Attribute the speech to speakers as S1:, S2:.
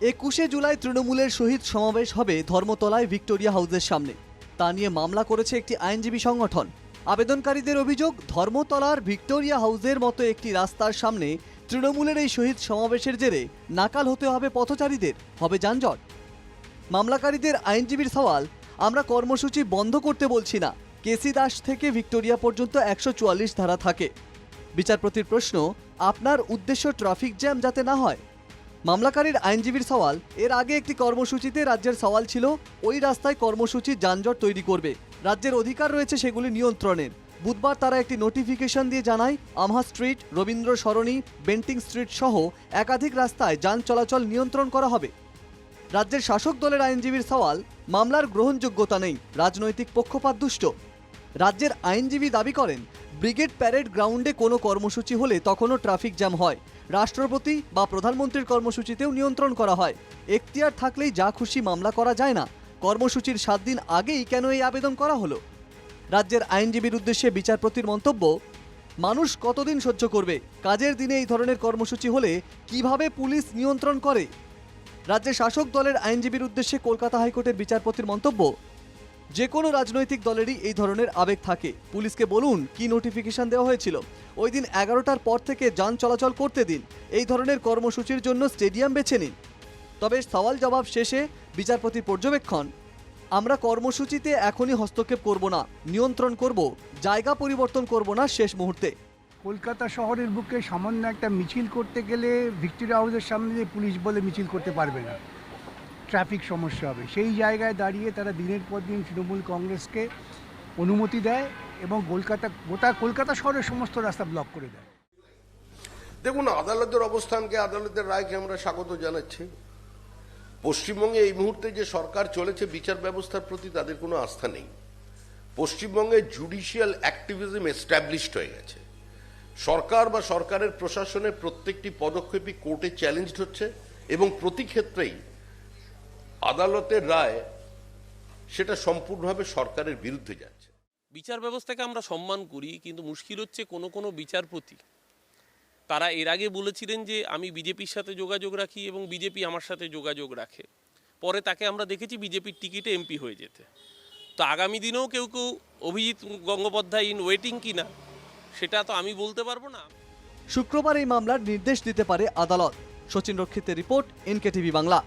S1: একুশে জুলাই তৃণমূলের শহীদ সমাবেশ হবে ধর্মতলায় ভিক্টোরিয়া হাউসের সামনে। তা নিয়ে মামলা করেছে একটি আইনজীবী সংগঠন। আবেদনকারীদের অভিযোগ, ধর্মতলার ভিক্টোরিয়া হাউসের মতো একটি রাস্তার সামনে তৃণমূলের এই শহীদ সমাবেশের জেরে নাকাল হতে হবে পথচারীদের। হবে যানজট। মামলাকারীদের আইনজীবীর সওয়াল, আমরা কর্মসূচি বন্ধ করতে বলছি না। কেসি দাস থেকে ভিক্টোরিয়া পর্যন্ত একশো চুয়াল্লিশ ধারা থাকে। বিচারপতির প্রশ্ন, আপনার উদ্দেশ্য ট্রাফিক জ্যাম যাতে না হয়? মামলাকারীর আইনজীবীর সওয়াল। এর আগে একটি কর্মসূচিতে রাজ্যের সওয়াল ছিল, ওই রাস্তায় কর্মসূচি যানজট তৈরি করবে। রাজ্যের অধিকার রয়েছে সেগুলি নিয়ন্ত্রণের। বুধবার তারা একটি নোটিফিকেশন দিয়ে জানায়, আমহা street, Rabindra Sarani, Bentinck street সহ একাধিক রাস্তায় যান চলাচল নিয়ন্ত্রণ করা হবে। রাজ্যের শাসক দলের আইনজীবীর সওয়াল, মামলার গ্রহণযোগ্যতা নেই, রাজনৈতিক পক্ষপাত দুষ্ট। রাজ্যের আইনজীবী দাবি করেন, ব্রিগেড প্যারেড গ্রাউন্ডে কোনো কর্মসূচি হলে তখনও ট্রাফিক জ্যাম হয়। রাষ্ট্রপতি বা প্রধানমন্ত্রীর কর্মসূচিতেও নিয়ন্ত্রণ করা হয়। এখতিয়ার থাকলেই যা খুশি মামলা করা যায় না। কর্মসূচির সাত দিন আগেই কেন এই আবেদন করা হলো? রাজ্যের আইনজীবীর উদ্দেশ্যে বিচারপতির মন্তব্য, মানুষ কতদিন সহ্য করবে? কাজের দিনে এই ধরনের কর্মসূচি হলে কীভাবে পুলিশ নিয়ন্ত্রণ করে? রাজ্যের শাসক দলের আইনজীবীর উদ্দেশ্যে কলকাতা হাইকোর্টের বিচারপতির মন্তব্য যে কোনো রাজনৈতিক দলেরই এই ধরনের আবেগ থাকে। পুলিশকে বলুন, কি নোটিফিকেশন দেওয়া হয়েছিল? ওই দিন এগারোটার পর থেকে যান চলাচল করতে দিন। এই ধরনের কর্মসূচির জন্য স্টেডিয়াম বেছে নিন। তবে সওয়াল জবাব শেষে বিচারপতির পর্যবেক্ষণ। আমরা কর্মসূচিতে এখনই হস্তক্ষেপ করব না, নিয়ন্ত্রণ করব, জায়গা পরিবর্তন করব না শেষ মুহূর্তে।
S2: কলকাতা শহরের বুকে সামান্য একটা মিছিল করতে গেলে ভিক্টোরিয়া হাউসের সামনে পুলিশ বলে মিছিল করতে পারবে না। ট্রাফিক সমস্যা হবে। সেই জায়গায় দাঁড়িয়ে তারা দিনের পর দিন তৃণমূল কংগ্রেসকে অনুমতি দেয় এবং কলকাতা, গোটা কলকাতা শহরের সমস্ত রাস্তা ব্লক করে দেয়।
S3: দেখুন, আদালতের অবস্থানকে আদালতের রায়কে আমরা স্বাগত জানাচ্ছি। পশ্চিমবঙ্গে এই মুহূর্তে যে সরকার চলেছে, বিচার ব্যবস্থার প্রতি তাদের কোনো আস্থা নেই। পশ্চিমবঙ্গে জুডিশিয়াল অ্যাক্টিভিজম এস্টাবলিশড হয়ে গেছে। সরকার বা সরকারের প্রশাসনের প্রত্যেকটি পদক্ষেপই কোর্টে চ্যালেঞ্জড হচ্ছে এবং প্রতি ক্ষেত্রেই আদালতের রায় সেটা সম্পূর্ণভাবে সরকারের বিরুদ্ধে যাচ্ছে।
S4: বিচার ব্যবস্থাকে আমরা সম্মান করি কিন্তু মুশকিল হচ্ছে কোনো কোনো বিচারপতি তারা এর আগে বলেছিলেন যে আমি বিজেপির সাথে যোগাযোগ রাখি এবং বিজেপি আমার সাথে যোগাযোগ রাখে। পরে তাকে আমরা দেখেছি বিজেপির টিকিটে এমপি হয়ে যেতে। তো আগামী দিনেও কেউ কেউ অভিজিৎ গঙ্গোপাধ্যায় ইন ওয়েটিং কিনা সেটা তো আমি বলতে পারব না।
S1: শুক্রবার এই মামলার নির্দেশ দিতে পারে আদালত। সচিন রক্ষিতের রিপোর্ট এনকেটিভি বাংলা।